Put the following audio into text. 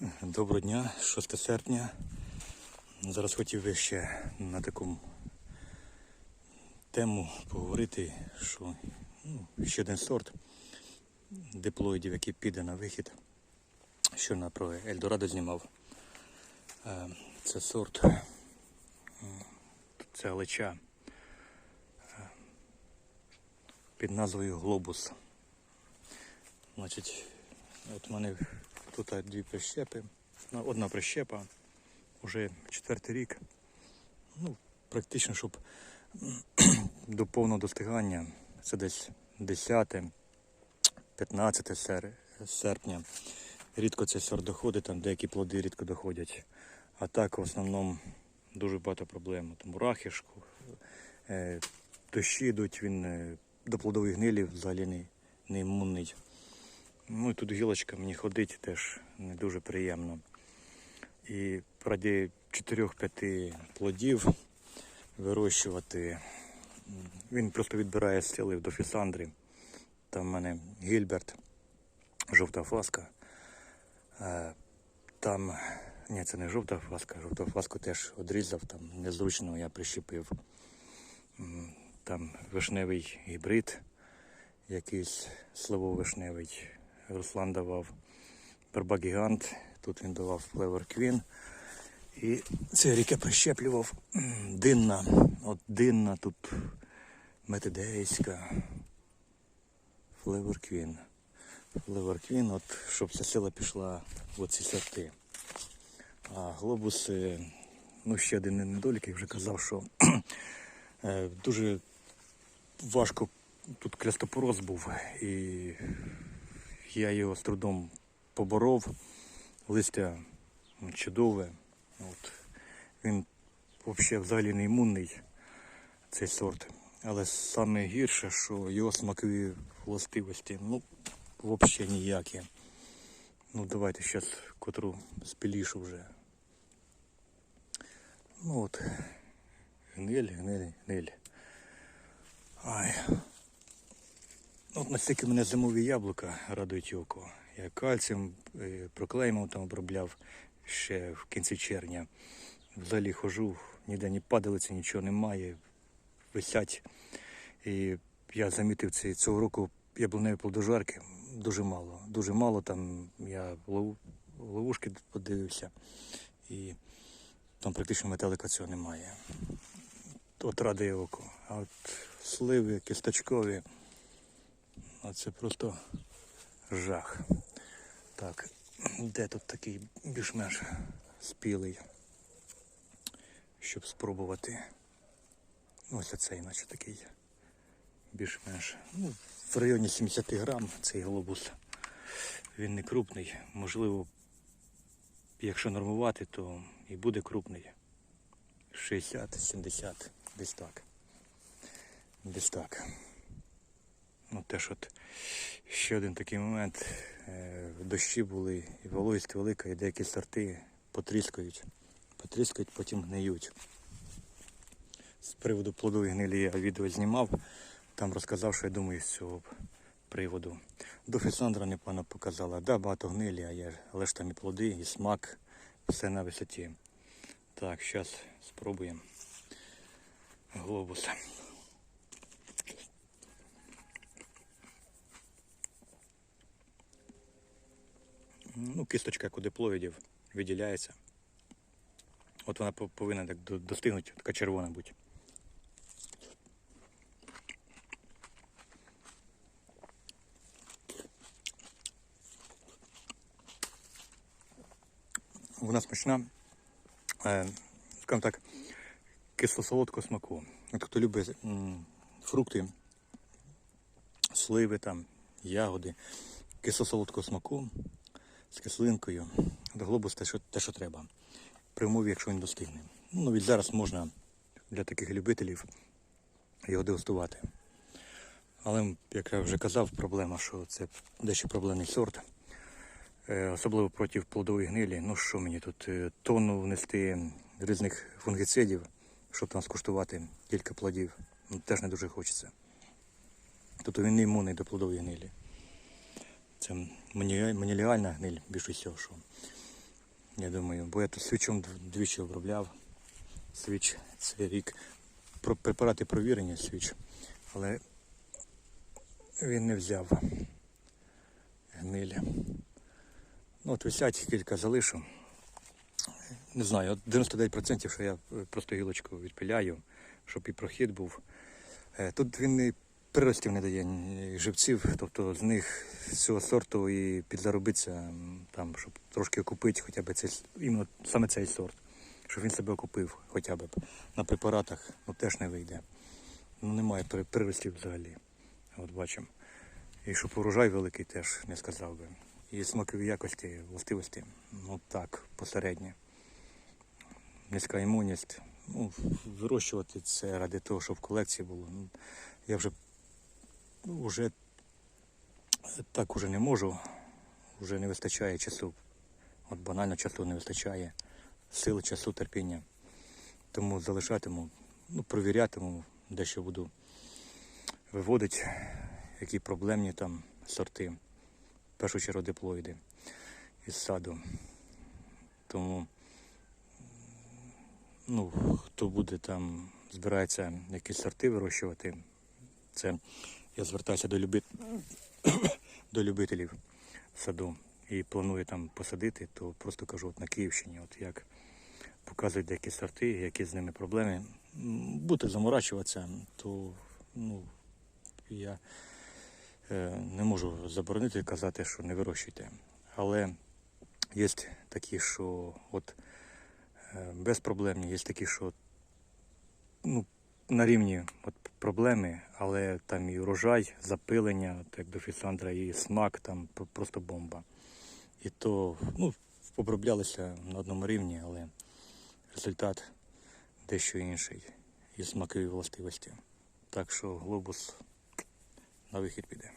Доброго дня, 6 серпня. Зараз хотів би ще на таку тему поговорити, що ну, ще один сорт диплоїдів, який піде на вихід. Що на про Ельдорадо знімав. Е, Це сорт, це алеча е, під назвою Глобус. Значить, от мене тут дві прищепи. Ну, Одна прищепа, вже четвертий рік. Ну, практично, щоб до повного достигання, це десь 10, 15 сер- серпня. Рідко цей сорт доходить, там деякі плоди рідко доходять. А так в основному дуже багато проблем. От мурахи, е, дощі йдуть, він е, до плодової гнилі взагалі не, не імунний. Ну і тут гілочка мені ходить теж не дуже приємно. І раді 4-5 плодів вирощувати. Він просто відбирає сили до фісандрі. Там в мене Гільберт, жовта фаска. Е, Там, ні, це не жовта фаска, жовту фаску теж одрізав, там незручно я прищепив. Там вишневий гібрид, якийсь сливовишневий. Руслан давав Берба Гігант, тут він давав Флевер Квін. І це рік я прищеплював динна. От динна тут метедейська. Флевер Квін. Флевер Квін, от щоб ця сила пішла в оці сорти. А глобуси, ну ще один недолік, я вже казав, що е, дуже важко тут клястопороз був. І я його з трудом поборов. Листя ну, чудове. От. Він взагалі взагалі не імунний, цей сорт. Але саме гірше, що його смакові властивості, ну, взагалі ніякі. Ну, давайте зараз котру спілішу вже. Ну от. Гниль, гниль, гниль. Ай. Ну, От настільки мене зимові яблука радують око. Я кальцієм, е, проклеймом там обробляв ще в кінці червня. Взагалі хожу, ніде ні падалиці, нічого немає. Висять. І я замітив це цього року яблуневі плодожарки дуже мало. Дуже мало там я лов- ловушки подивився. І там практично метелика цього немає. От радує око. А от сливи, кісточкові. А це просто жах. Так, де тут такий більш-менш спілий, щоб спробувати. Ось оцей, наче такий більш-менш. Ну, в районі 70 грам цей глобус. Він не крупний. Можливо, якщо нормувати, то і буде крупний. 60-70, десь так. Десь так. Ну, теж от ще один такий момент. Е, Дощі були, і вологість велика, і деякі сорти потріскають. Потріскають, потім гниють. З приводу плодової гнилі я відео знімав, там розказав, що я думаю з цього приводу. До Фісандра непогано показала. Да, багато гнилі, а є, але ж там і плоди, і смак, все на висоті. Так, зараз спробуємо глобуса. Ну, кисточка, у виділяється. От вона повинна так достигнути, така червона бути. Вона смачна, е, скажімо так, кисло-солодкого смаку. От хто любить фрукти, сливи, там, ягоди, кисло-солодкого смаку з кислинкою. До глобус те, що, те, що треба. При умові, якщо він достигне. Ну, навіть зараз можна для таких любителів його дегустувати. Але, як я вже казав, проблема, що це дещо проблемний сорт. Е, Особливо проти плодової гнилі. Ну що мені тут е, тонну внести різних фунгіцидів, щоб там скуштувати кілька плодів. Ну, теж не дуже хочеться. Тобто він не імунний до плодової гнилі. Це мані- маніаліальна гниль більше всього. Що. Я думаю, бо я тут свічом двічі обробляв. Свіч цей рік. Препарати провірені свіч, але він не взяв гнилі. Ну, от висять кілька залишу. Не знаю, 99% що я просто гілочку відпиляю, щоб і прохід був. Е, Тут він і приростів не дає живців, тобто з них з цього сорту і підзаробитися, м, там, щоб трошки окупити хоча б цей, іменно саме цей сорт, щоб він себе окупив хоча б на препаратах, ну теж не вийде. Ну немає приростів взагалі. От бачимо. І щоб урожай великий теж не сказав би. І смакові якості, властивості, ну так, посередні. Низька імунність. Ну, вирощувати це ради того, щоб колекції було. Ну, я вже ну, вже так уже не можу. Вже не вистачає часу. От банально часу не вистачає. Сил, часу, терпіння. Тому залишатиму, ну, провірятиму, дещо буду виводити, які проблемні там сорти. В першу чергу диплоїди із саду. Тому ну, хто буде там, збирається якісь сорти вирощувати, це я звертаюся до, люби... до любителів саду і планую там посадити, то просто кажу, от на Київщині, от як показують деякі сорти, які з ними проблеми. Будете заморачуватися, то ну, я е, не можу заборонити казати, що не вирощуйте. Але є такі, що от е, безпроблемні, є такі, що ну, на рівні от, проблеми, але там і урожай, запилення, от, як до Фісандра, і смак, там просто бомба. І то ну, оброблялися на одному рівні, але результат дещо інший і смакові властивості. Так що глобус на вихід піде.